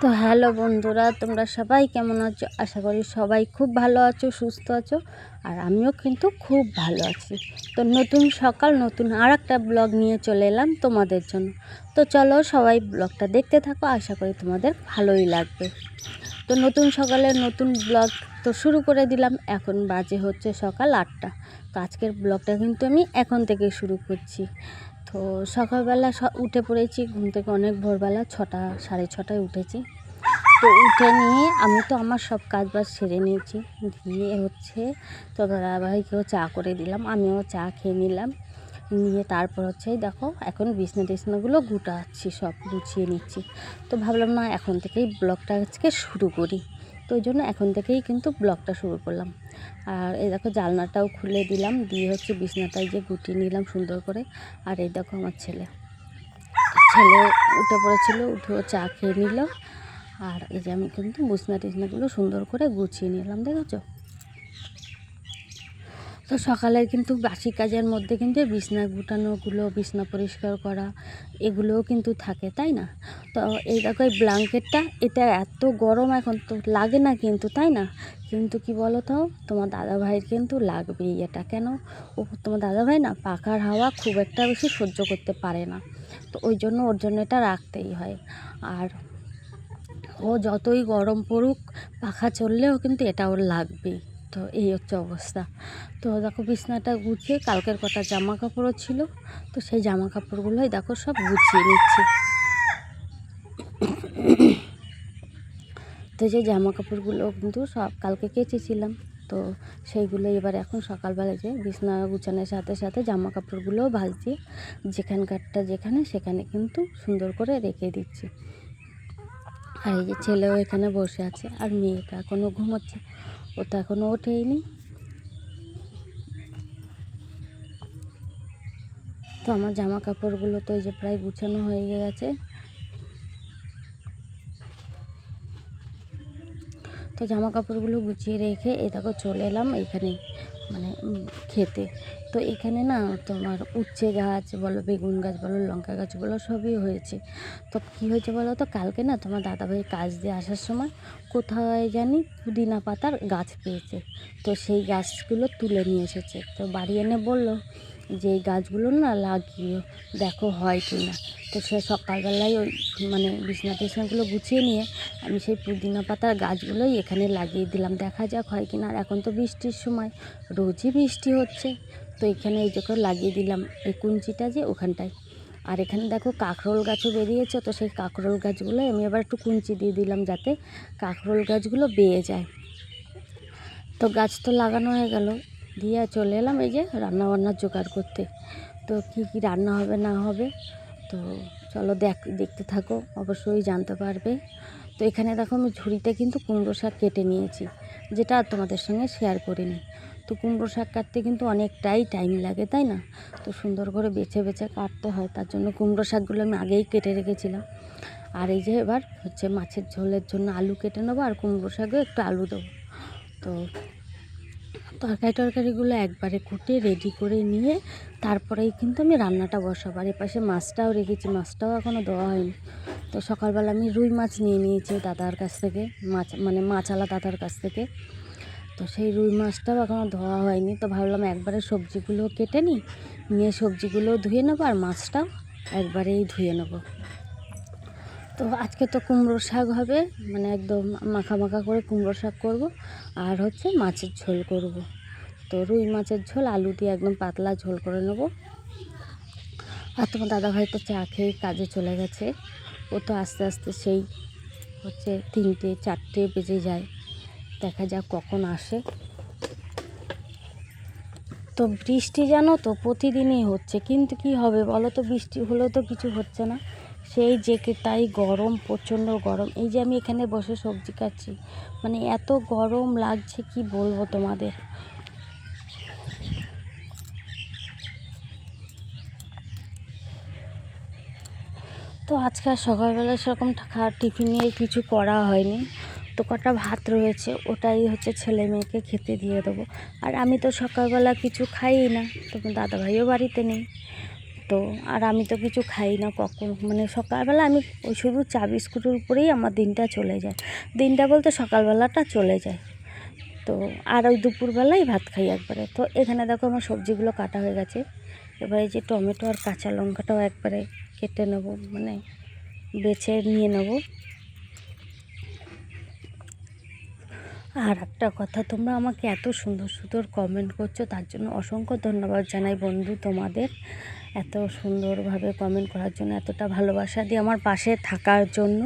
তো হ্যালো বন্ধুরা, তোমরা সবাই কেমন আছো? আশা করি সবাই খুব ভালো আছো, সুস্থ আছো, আর আমিও কিন্তু খুব ভালো আছি। তো নতুন সকাল, নতুন আর একটা ব্লগ নিয়ে চলে এলাম তোমাদের জন্য। তো চলো সবাই ব্লগটা দেখতে থাকো, আশা করি তোমাদের ভালোই লাগবে। তো নতুন সকালের নতুন ব্লগ তো শুরু করে দিলাম, এখন বাজে হচ্ছে সকাল আটটা। তো আজকের ব্লগটা কিন্তু আমি এখন থেকে শুরু করছি। তো সকালবেলা উঠে পড়েছি, ঘুম থেকে অনেক ভোরবেলা, ছটা, সাড়ে ছটায় উঠেছি। তো উঠে নিয়ে আমি তো আমার সব কাজ বাজ সেরে নিয়েছি। দিয়ে হচ্ছে তো দাদাভাইকেও চা করে দিলাম, আমিও চা খেয়ে নিলাম। নিয়ে তারপর হচ্ছে দেখো, এখন বিছনা টিছনাগুলো গুটাচ্ছি, সব গুছিয়ে নিচ্ছি। তো ভাবলাম না, এখন থেকেই ব্লগটা আজকে শুরু করি। তো ওই জন্য এখন থেকেই কিন্তু ব্লগটা শুরু করলাম। আর এই দেখো জালনাটাও খুলে দিলাম, দিয়ে হচ্ছে বিছনাটাই যে গুটিয়ে নিলাম সুন্দর করে। আর এই দেখো আমার ছেলে। ছেলে উঠে পড়েছিল, উঠে চা খেয়ে নিল। আর এই যে আমি কিন্তু বিছনা টিছনাগুলো সুন্দর করে গুছিয়ে নিলাম, দেখেছ? তো সকালের কিন্তু বাসি কাজের মধ্যে কিন্তু বিছনা গুটানোগুলো, বিছনা পরিষ্কার করা, এগুলোও কিন্তু থাকে, তাই না? তো এই দেখো এই ব্ল্যাঙ্কেটটা, এটা এত গরম এখন তো লাগে না কিন্তু, তাই না? কিন্তু কি বলো তো তোমার দাদাভাইয়ের কিন্তু লাগবেই এটা কেন? ও তোমার দাদাভাই না পাখার হাওয়া খুব একটা বেশি সহ্য করতে পারে না। তো ওই জন্য ওর জন্য এটা রাখতেই হয়। আর ও যতই গরম পড়ুক, পাখা চললেও কিন্তু এটা ওর লাগবেই। তো এই হচ্ছে অবস্থা। তো দেখো বিছনাটা গুছিয়ে কালকের কটা জামা কাপড়ও ছিল, তো সেই জামা কাপড়গুলোই দেখো সব গুছিয়ে নিচ্ছে। তো যে জামা কাপড়গুলো কিন্তু সব কালকে কেচেছিলাম, তো সেইগুলো এবার এখন সকালবেলা যে বিছনা গুছানোর সাথে সাথে জামা কাপড়গুলোও ভাজ দিয়ে যেখানকারটা যেখানে সেখানে কিন্তু সুন্দর করে রেখে দিচ্ছি। আর এই যে ছেলেও এখানে বসে আছে, আর মেয়েটা এখনও ঘুমোচ্ছে। ও তো এখনও ওঠেইনি। তো আমার জামা কাপড়গুলো তো এই যে প্রায় গুছানো হয়ে গেছে। তো জামা কাপড়গুলো গুছিয়ে রেখে এই দেখো চলে এলাম এইখানে মানে খেতে। তো এখানে না তোমার উচ্ছে গাছ বলো, বেগুন গাছ বলো, লঙ্কা গাছ বলো, সবই হয়েছে। তো কী হয়েছে বলো তো, কালকে না তোমার দাদাভাই কাজ দিয়ে আসার সময় কোথায় জানি পুদিনা পাতার গাছ পেয়েছে। তো সেই গাছগুলো তুলে নিয়ে এসেছে। তো বাড়ি এনে বলল যে গাছগুলো না লাগিয়ে দেখো হয় কি না। তো সে সকালবেলায় ওই মানে বিছনা টিছনাগুলো গুছিয়ে নিয়ে আমি সেই পুদিনা পাতার গাছগুলোই এখানে লাগিয়ে দিলাম। দেখা যাক হয় কি না। আর এখন তো বৃষ্টির সময়, রোজই বৃষ্টি হচ্ছে। তো এখানে এই যখন লাগিয়ে দিলাম এই কুঞ্চিটা যে ওখানটায়। আর এখানে দেখো কাঁকরোল গাছও বেরিয়েছে। তো সেই কাঁকরোল গাছগুলো আমি আবার একটু কুঞ্চি দিয়ে দিলাম যাতে কাঁকরোল গাছগুলো বেয়ে যায়। তো গাছ তো লাগানো হয়ে গেল। দিয়ে চলে এলাম এই যে রান্না বান্নার জোগাড় করতে। তো কী কী রান্না হবে, না হবে, তো চলো দেখ, দেখতে থাকো, অবশ্যই জানতে পারবে। তো এখানে দেখো আমি ঝুড়িতে কিন্তু কুমড়ো শাক কেটে নিয়েছি, যেটা তোমাদের সঙ্গে শেয়ার করিনি। তো কুমড়ো শাক কাটতে কিন্তু অনেকটাই টাইম লাগে, তাই না? তো সুন্দর করে বেছে বেছে কাটতে হয়, তার জন্য কুমড়ো শাকগুলো আমি আগেই কেটে রেখেছিলাম। আর এই যে এবার হচ্ছে মাছের ঝোলের জন্য আলু কেটে নেব, আর কুমড়ো শাকেও একটু আলু দেবো। তো তরকারি টরকারিগুলো একবারে কুটে রেডি করে নিয়ে তারপরেই কিন্তু আমি রান্নাটা বসাবো। আর এপাশে মাছটাও রেখেছি, মাছটাও এখনও দেওয়া হয়নি। তো সকালবেলা আমি রুই মাছ নিয়ে নিয়েছি দাদার কাছ থেকে, মাছ মানে মাছালা দাদার কাছ থেকে। তো সেই রুই মাছটাও এখনও ধোয়া হয়নি। তো ভাবলাম একবারে সবজিগুলো কেটে নিই, নিয়ে সবজিগুলো ধুয়ে নেব আর মাছটাও একবারেই ধুয়ে নেব। তো আজকে তো কুমড়ো শাক হবে মানে একদম মাখা মাখা করে কুমড়ো শাক করব। আর হচ্ছে মাছের ঝোল করব। তো রুই মাছের ঝোল, আলু দিয়ে একদম পাতলা ঝোল করে নেব। আর তোমার দাদাভাই তো চা খেয়ে কাজে চলে গেছে। ও তো আস্তে আস্তে সেই হচ্ছে তিনটে, চারটে বেজে যায়। দেখা যাক কখন আসে। তো বৃষ্টি জানো তো, প্রতিদিনই হচ্ছে। কিন্তু কি হবে বলো তো, বৃষ্টি হলেও তো কিছু হচ্ছে না। সেই যে তাই গরম, প্রচণ্ড গরম। এই যে আমি এখানে বসে সবজি কাটছি মানে এত গরম লাগছে, কি বলব তোমাদের? তো আজকে আর সকালবেলা সেরকম খাওয়ার টিফিন নিয়ে কিছু করা হয়নি। তো কটা ভাত রয়েছে, ওটাই হচ্ছে ছেলে মেয়েকে খেতে দিয়ে দেবো। আর আমি তো সকালবেলা কিছু খাইই না তখন দাদাভাইও বাড়িতে নেই। তো আর আমি তো কিছু খাই না কখন। মানে সকালবেলা আমি ওই শুধু চা বিস্কুটের উপরেই আমার দিনটা চলে যায়। দিনটা বলতে সকালবেলাটা চলে যায়। তো আর ওই দুপুরবেলায় ভাত খাই একবারে। তো এখানে দেখো আমার সবজিগুলো কাটা হয়ে গেছে। এবারে যে টমেটো আর কাঁচা লঙ্কাটাও একবারে কেটে নেব মানে বেছে নিয়ে নেব। আর একটা কথা, তোমরা আমাকে এত সুন্দর সুন্দর কমেন্ট করছ, তার জন্য অসংখ্য ধন্যবাদ জানাই বন্ধু তোমাদের এত সুন্দরভাবে কমেন্ট করার জন্য, এতটা ভালোবাসা দিয়ে আমার পাশে থাকার জন্য।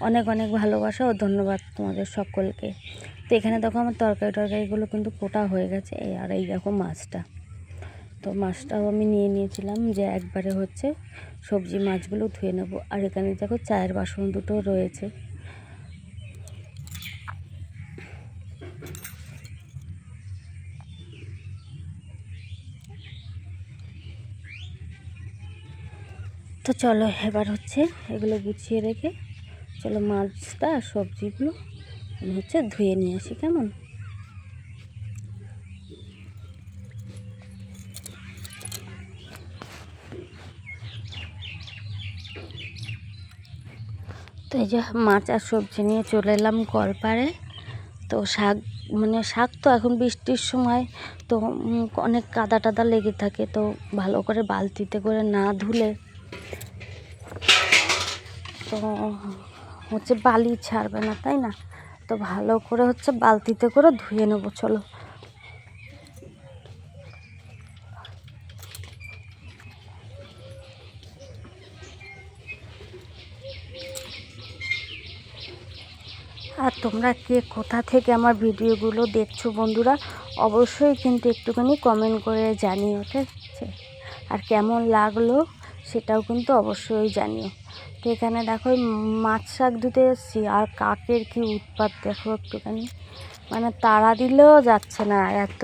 অনেক অনেক ভালোবাসা ও ধন্যবাদ তোমাদের সকলকে। তো এখানে দেখো আমার তরকারি টরকারিগুলো কিন্তু কোটা হয়ে গেছে, এই আর এই দেখো মাছটা। তো মাছটাও আমি নিয়ে নিয়েছিলাম যে একবারে হচ্ছে সবজি মাছগুলো ধুয়ে নেব। আর এখানে দেখো চায়ের বাসন দুটো রয়েছে। তো চলো এবার হচ্ছে এগুলো গুছিয়ে রেখে চলো মাছটা আর সবজিগুলো আমি হচ্ছে ধুয়ে নিয়ে আসি, কেমন? তো এই যে মাছ আর সবজি নিয়ে চলে এলাম কলপাড়ে। তো শাক মানে শাক তো এখন বৃষ্টির সময় তো অনেক কাদা টাদা লেগে থাকে, তো ভালো করে বালতিতে করে না ধুলে তো হচ্ছে বালি ছাড়বে না, তাই না? তো ভালো করে হচ্ছে বালতিতে করে ধুয়ে নেব, চলো। আর তোমরা কে কোথা থেকে আমার ভিডিওগুলো দেখছ বন্ধুরা, অবশ্যই কিন্তু একটুখানি কমেন্ট করে জানিও, ঠিক আছে? আর কেমন লাগল? সেটাও কিন্তু অবশ্যই জানিও। তো এখানে দেখো মাছ শাক ধুতে এসেছি, আর কাকের কি উৎপাত দেখো একটুখানি। মানে তাড়া দিলেও যাচ্ছে না, এত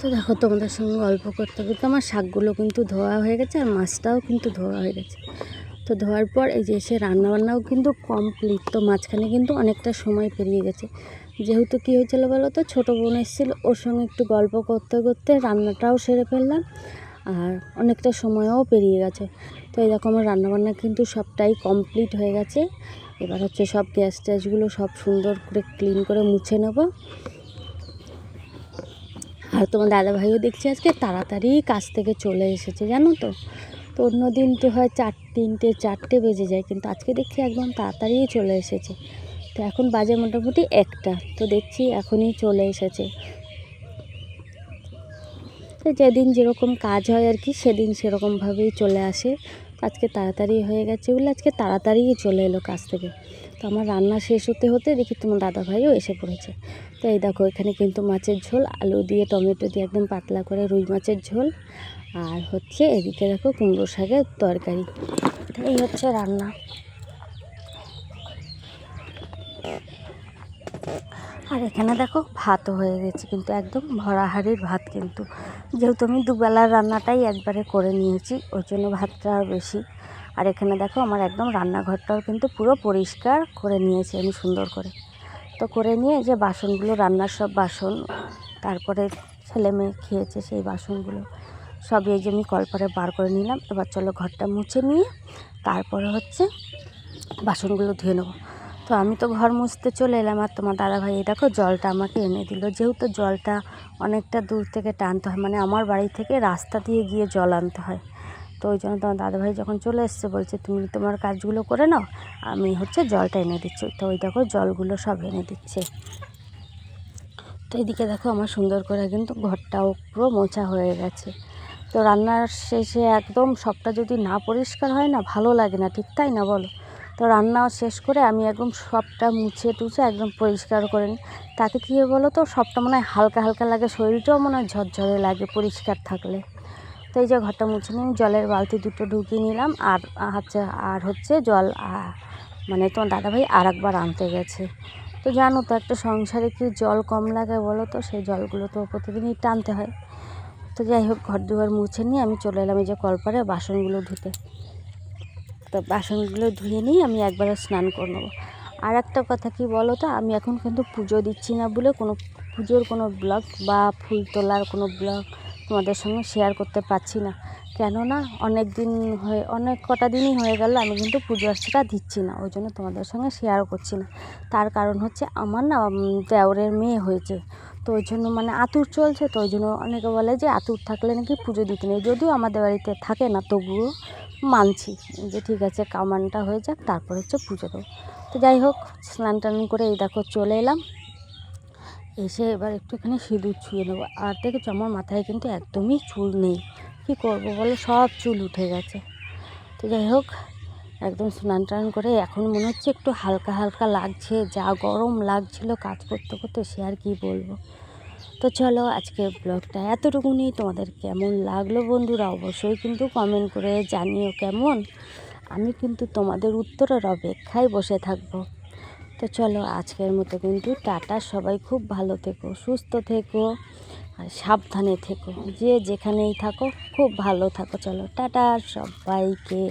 তো দেখো, তোমাদের সঙ্গে গল্প করতে করতে আমার শাকগুলো কিন্তু ধোয়া হয়ে গেছে আর মাছটাও কিন্তু ধোয়া হয়ে গেছে। তো ধোয়ার পর এই যে এসে রান্নাবান্নাও কিন্তু কমপ্লিট তো মাঝখানে কিন্তু অনেকটা সময় পেরিয়ে গেছে। যেহেতু কী হয়েছিল বলো তো, ছোটো বোন এসেছিল, ওর সঙ্গে একটু গল্প করতে করতে রান্নাটাও সেরে ফেললাম আর অনেকটা সময়ও পেরিয়ে গেছে। তো আমার রান্নাবান্না কিন্তু সবটাই কমপ্লিট হয়ে গেছে। এবার হচ্ছে সব গ্যাস ট্যাসগুলো সব সুন্দর করে ক্লিন করে মুছে নেব। আর তোমার দাদাভাইও দেখছি আজকে তাড়াতাড়ি কাজ থেকে চলে এসেছে, জানো তো? তো অন্য দিন তো হয় চার, তিনটে, চারটে বেজে যায়, কিন্তু আজকে দেখছি একদম তাড়াতাড়ি চলে এসেছে। তো এখন বাজে মোটামুটি একটা, তো দেখছি এখনই চলে এসেছে। তো যেদিন যেরকম কাজ হয় আর কি, সেদিন সেরকমভাবেই চলে আসে। আজকে তাড়াতাড়ি হয়ে গেছে বলে আজকে তাড়াতাড়িই চলে এলো কাজ থেকে। তো আমার রান্না শেষ হতে হতে দেখি তোমার দাদাভাইও এসে পড়েছে। তো এই দেখো, এখানে কিন্তু মাছের ঝোল, আলু দিয়ে, টমেটো দিয়ে একদম পাতলা করে রুই মাছের ঝোল। আর হচ্ছে এদিকে দেখো কুমড়ো শাকের তরকারি। এই হচ্ছে রান্না। আর এখানে দেখো ভাতও হয়ে গেছে, কিন্তু একদম ভরা হাঁড়ির ভাত কিন্তু। যেহেতু আমি দুবেলার রান্নাটাই একবারে করে নিয়েছি ওই জন্য ভাতটা বেশি। আর এখানে দেখো আমার একদম রান্নাঘরটাও কিন্তু পুরো পরিষ্কার করে নিয়েছি আমি সুন্দর করে। তো করে নিয়ে যে বাসনগুলো, রান্নার সব বাসন, তারপরে ছেলে মেয়ে খেয়েছে সেই বাসনগুলো সব এই যে আমি কলপারে বার করে নিলাম। এবার চলো ঘরটা মুছে নিয়ে তারপরে হচ্ছে বাসনগুলো ধুয়ে নেব। তো আমি তো ঘর মুছতে চলে এলাম আর তোমার দাদাভাই, এই দেখো জলটা আমাকে এনে দিল। যেহেতু জলটা অনেকটা দূর থেকে টানতে হয় মানে আমার বাড়ি থেকে রাস্তা দিয়ে গিয়ে জল আনতে হয়। তো ওই জন্য তোমার দাদাভাই যখন চলে এসছে বলছে, তুমি তোমার কাজগুলো করে নাও, আমি হচ্ছে জলটা এনে দিচ্ছি। তো ওই দেখো জলগুলো সব এনে দিচ্ছে। তো এদিকে দেখো আমার সুন্দর করে কিন্তু ঘরটাও পুরো মোছা হয়ে গেছে। তো রান্নার শেষে একদম সবটা যদি না পরিষ্কার হয় না, ভালো লাগে না, ঠিক তাই না বলো? তো রান্না শেষ করে আমি একদম সবটা মুছে টুছে একদম পরিষ্কার করে নিই। তাতে কী বলো তো, সবটা মনে হয় হালকা হালকা লাগে, শরীরটাও মনে হয় ঝরঝরে লাগে পরিষ্কার থাকলে। তো এই যে ঘরটা মুছে নিয়ে জলের বালতি দুটো ঢুকিয়ে নিলাম, আর হচ্ছে আর হচ্ছে জল মানে তোমার দাদাভাই আর একবার আনতে গেছে। তো জানো তো একটা সংসারে কি জল কম লাগে বলো তো? সেই জলগুলো তো প্রতিদিনই টানতে হয়। তো যাই হোক, ঘর দুয়ার মুছে নিয়ে আমি চলে এলাম এই যে কলপারে বাসনগুলো ধুতে। তো বাসনগুলো ধুয়ে নিয়ে আমি একবারে স্নান করে নেব। আর একটা কথা কি বলো তো? আমি এখন কিন্তু পুজো দিচ্ছি না বলে কোনো পুজোর কোনো ব্লগ বা ফুল তোলার কোনো ব্লগ তোমাদের সঙ্গে শেয়ার করতে পারছি না। কেননা অনেক দিন হয়ে, অনেক কটা দিনই হয়ে গেল, আমি কিন্তু পুজো আর্চাটা দিচ্ছি না, ওই জন্য তোমাদের সঙ্গে শেয়ারও করছি না। তার কারণ হচ্ছে আমার না দেওরের মেয়ে হয়েছে, তো ওই জন্য মানে আতুর চলছে, তো ওই জন্য অনেকে বলে যে আতুর থাকলে নাকি পুজো দিতে নেই, যদিও আমাদের বাড়িতে থাকে না, তবুও মানছি যে ঠিক আছে, কামানটা হয়ে যাক, তারপর হচ্ছে পুজো দেবো। তো যাই হোক, স্নান টান করে এই দেখো চলে এলাম। এসে এবার একটুখানি সিঁদুর ছুঁয়ে নেব। আর দেখেছ, আমার মাথায় কিন্তু একদমই চুল নেই। কী করব বলো? সব চুল উঠে গেছে। তো যাই হোক, একদম স্নান টান করে এখন মনে হচ্ছে একটু হালকা হালকা লাগছে। যা গরম লাগছিল কাজ করতে করতে সে আর কি বলব। তো চলো আজকে ব্লগটা এতটুকুনি তোমাদের কেমন লাগল বন্ধুরা অবশ্যই কিন্তু কমেন্ট করে জানিও কেমন। আমি কিন্তু তোমাদের উত্তরের অপেক্ষায় বসে থাকব। তো চলো আজকের মতো কিন্তু টাটা, সবাই খুব ভালো থেকো, সুস্থ থেকো আর সাবধানে থেকো, যে যেখানেই থাকো খুব ভালো থাকো, চলো টাটা সবাইকে।